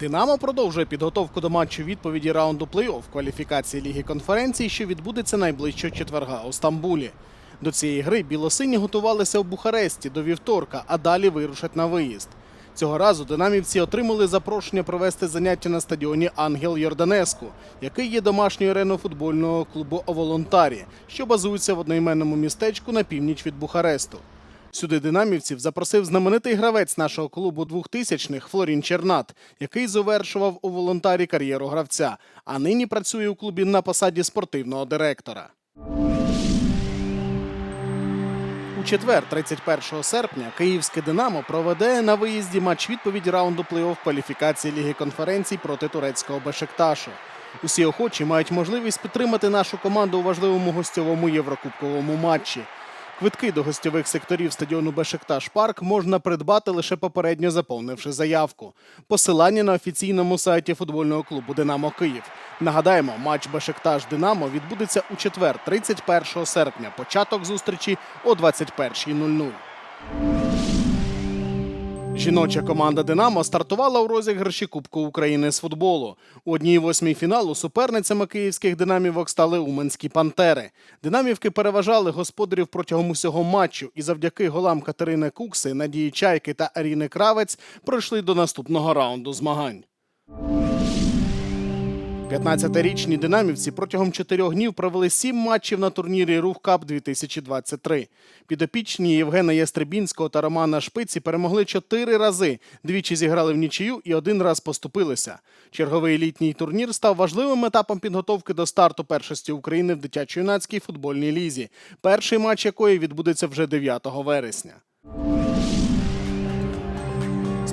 Динамо продовжує підготовку до матчу відповіді раунду плей-офф кваліфікації Ліги конференції, що відбудеться найближчого четверга у Стамбулі. До цієї гри білосині готувалися у Бухаресті до вівторка, а далі вирушать на виїзд. Цього разу динамівці отримали запрошення провести заняття на стадіоні Ангел Йорданеску, який є домашньою ареною футбольного клубу Оволонтарі, що базується в одноіменному містечку на північ від Бухаресту. Сюди динамівців запросив знаменитий гравець нашого клубу 2000-х Флорін Чернат, який завершував у волонтарі кар'єру гравця, а нині працює у клубі на посаді спортивного директора. У четвер, 31 серпня, київське Динамо проведе на виїзді матч відповідь раунду плей-офф кваліфікації Ліги конференцій проти турецького Бешикташу. Усі охочі мають можливість підтримати нашу команду у важливому гостьовому єврокубковому матчі. Квитки до гостьових секторів стадіону Бешикташ Парк можна придбати лише попередньо заповнивши заявку. Посилання на офіційному сайті футбольного клубу Динамо Київ. Нагадаємо, матч Бешикташ Динамо відбудеться у четвер, 31 серпня. Початок зустрічі о 21.00. Жіноча команда Динамо стартувала у розіграші Кубку України з футболу. У одній восьмій фіналу суперницями київських динамівок стали Уменські Пантери. Динамівки переважали господарів протягом усього матчу і завдяки голам Катерини Кукси, Надії Чайки та Аріни Кравець пройшли до наступного раунду змагань. 15-річні динамівці протягом чотирьох днів провели сім матчів на турнірі Рух Кап 2023. Підопічні Євгена Ястребінського та Романа Шпиці перемогли чотири рази. Двічі зіграли в нічию і один раз поступилися. Черговий літній турнір став важливим етапом підготовки до старту першості України в дитячо-юнацькій футбольній лізі, перший матч якої відбудеться вже 9 вересня.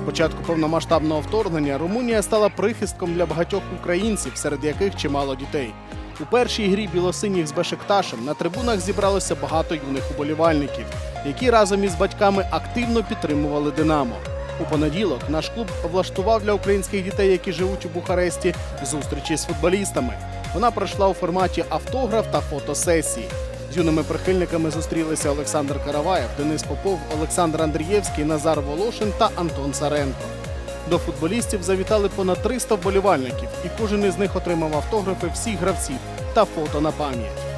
Початку повномасштабного вторгнення Румунія стала прихистком для багатьох українців, серед яких чимало дітей. У першій грі білосиніх з Бешикташем на трибунах зібралося багато юних уболівальників, які разом із батьками активно підтримували Динамо. У понеділок наш клуб влаштував для українських дітей, які живуть у Бухаресті, зустрічі з футболістами. Вона пройшла у форматі автограф та фотосесії. Юними прихильниками зустрілися Олександр Караваєв, Денис Попов, Олександр Андрієвський, Назар Волошин та Антон Саренко. До футболістів завітали понад 300 вболівальників, і кожен із них отримав автографи всіх гравців та фото на пам'ять.